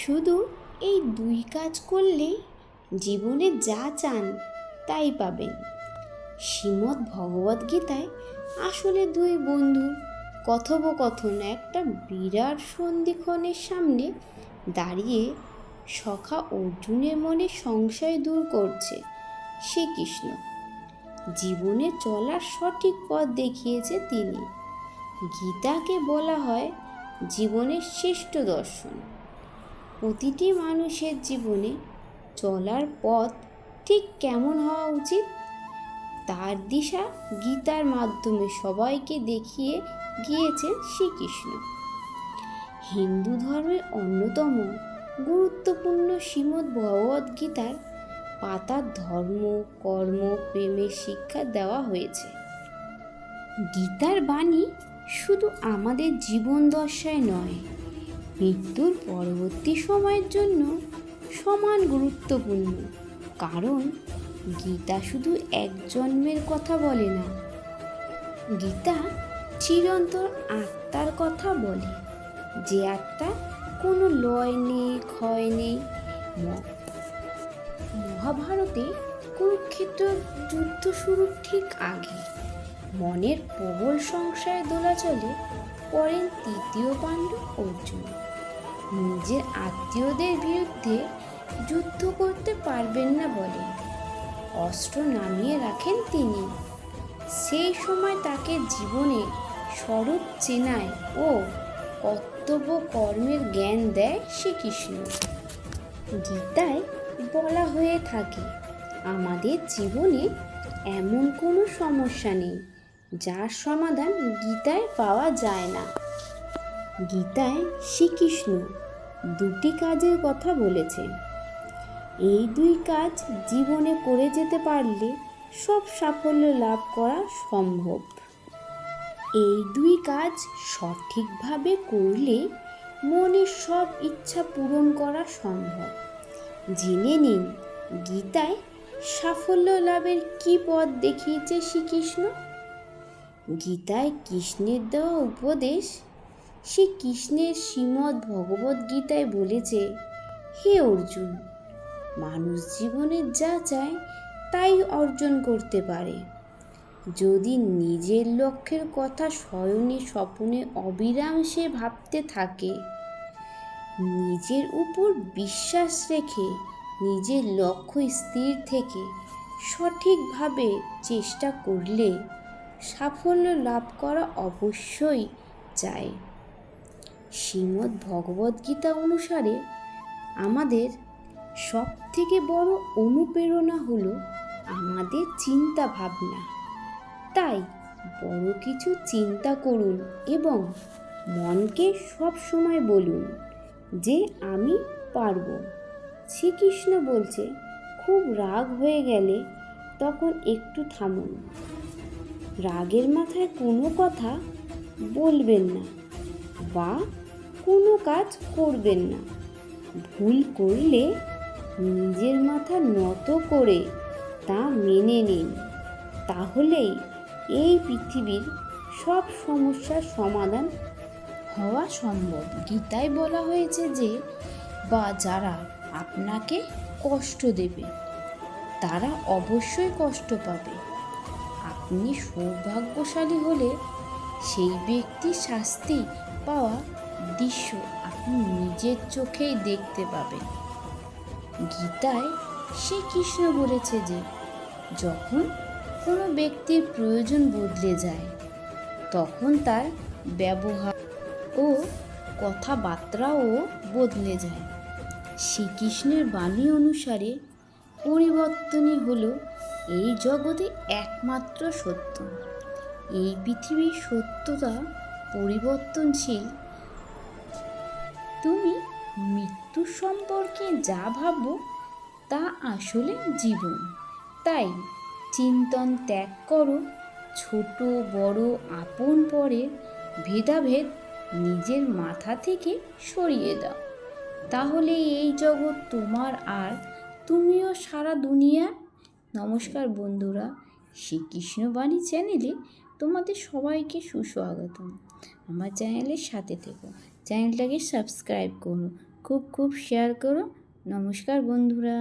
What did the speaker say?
শুধু এই দুই কাজ করলেই জীবনে যা চান তাই পাবেন। শ্রীমদ্ ভগবদ গীতায় আসলে দুই বন্ধুর কথোপকথন একটা বিরাট সন্ধিক্ষণের সামনে দাঁড়িয়ে সখা অর্জুনের মনে সংশয় দূর করছে শ্রীকৃষ্ণ। জীবনে চলার সঠিক পথ দেখিয়েছে তিনি। গীতাকে বলা হয় জীবনের শ্রেষ্ঠ দর্শন। প্রতিটি মানুষের জীবনে চলার পথ ঠিক কেমন হওয়া উচিত? তার দিশা গীতার মাধ্যমে সবাইকে দেখিয়ে গিয়েছেন শ্রীকৃষ্ণ। হিন্দু ধর্মের অন্যতম গুরুত্বপূর্ণ শ্রীমদ্ ভগবদ গীতার পাতার ধর্ম, কর্ম প্রেমের শিক্ষা দেওয়া হয়েছে। গীতার বাণী শুধু আমাদের জীবন দশায় নয় মৃত্যুর পরবর্তী সময়ের জন্য সমান গুরুত্বপূর্ণ। কারণ গীতা শুধু এক জন্মের কথা বলে না, গীতা চিরন্তর আত্মার কথা বলে। যে আত্মা কোনো লয় নেই, ক্ষয় নেই মহাভারতে কুরুক্ষেত্র যুদ্ধ শুরুর ঠিক আগে মনের প্রবল সংশয় দোলাচলে পড়েন তৃতীয় পাণ্ডব অর্জুন। নিজের আত্মীয়দের বিরুদ্ধে যুদ্ধ করতে পারবেন না বলে। অস্ত্র নামিয়ে রাখেন তিনি। সেই সময় তাকে জীবনে স্বরূপ চেনায় ও কর্তব্য কর্মের জ্ঞান দেয় শ্রীকৃষ্ণ। গীতায় বলা হয়ে থাকে, আমাদের জীবনে এমন কোনো সমস্যা নেই। যার সমাধান গীতায় পাওয়া যায় না। গীতায় শ্রীকৃষ্ণ দুটি কাজের কথা বলেছেন। এই দুই কাজ জীবনে করে যেতে পারলে সব সাফল্য লাভ করা সম্ভব। এই দুই কাজ সঠিকভাবে করলে মনের সব ইচ্ছা পূরণ করা সম্ভব। জেনে নিন, গীতায় সাফল্য লাভের কি পথ দেখিয়েছে শ্রীকৃষ্ণ? গীতায় কৃষ্ণের দেওয়া উপদেশ? সে কৃষ্ণের শ্রীমদ্ ভগবদ্ গীতায় বলেছে, হে অর্জুন, মানুষ জীবনে যা চায় তাই অর্জন করতে পারে। যদি নিজের লক্ষ্যের কথা স্বয়নে স্বপ্নে অবিরাম সে ভাবতে থাকে, নিজের উপর বিশ্বাস রেখে নিজের লক্ষ্য স্থির থেকে সঠিকভাবে চেষ্টা করলে সাফল্য লাভ করা অবশ্যই চায় শ্রীমদ্ ভগবদ্গীতা অনুসারে আমাদের সব থেকে বড় অনুপ্রেরণা হলো আমাদের চিন্তা ভাবনা তাই বড় কিছু চিন্তা করুন এবং মনকে সব সময় বলুন যে আমি পারব। শ্রীকৃষ্ণ বলছে, খুব রাগ হয়ে গেলে তখন একটু থামুন। রাগের মাথায় কোনো কথা বলবেন না বা কোনো কাজ করবেন না। ভুল করলে নিজের মাথা নত করে তা মেনে নিন। তাহলেই এই পৃথিবীর সব সমস্যার সমাধান হওয়া সম্ভব। গীতায় বলা হয়েছে যে, বা যারা আপনাকে কষ্ট দেবে, তারা অবশ্যই কষ্ট পাবে। আপনি সৌভাগ্যশালী হলে সেই ব্যক্তির শাস্তি পাওয়া দৃশ্য আপনি নিজের চোখেই দেখতে পাবেন। গীতায় শ্রীকৃষ্ণ বলেছে যে, যখন কোনো ব্যক্তির প্রয়োজন বদলে যায়, তখন তার ব্যবহার ও কথাবার্তাও বদলে যায়। শ্রীকৃষ্ণের বাণী অনুসারে পরিবর্তনই হলো এই জগতে একমাত্র সত্য। এই পৃথিবীর সত্যতা পরিবর্তনশীল। তুমি মৃত্যু সম্পর্কে যা ভাবো, তা আসলে জীবন। তাই চিন্তন ত্যাগ করো, ছোট, বড়, আপন পরে ভেদাভেদ নিজের মাথা থেকে সরিয়ে দাও। তাহলে এই জগৎ তোমার আর তুমিও সারা দুনিয়া নমস্কার বন্ধুরা শ্রীকৃষ্ণবাণী চ্যানেলে তোমাদের সবাইকে সুস্বাগত আমার চ্যানেলের সাথে থেকো, চ্যানেলটাকে সাবস্ক্রাইব করো, খুব খুব শেয়ার করো। নমস্কার বন্ধুরা।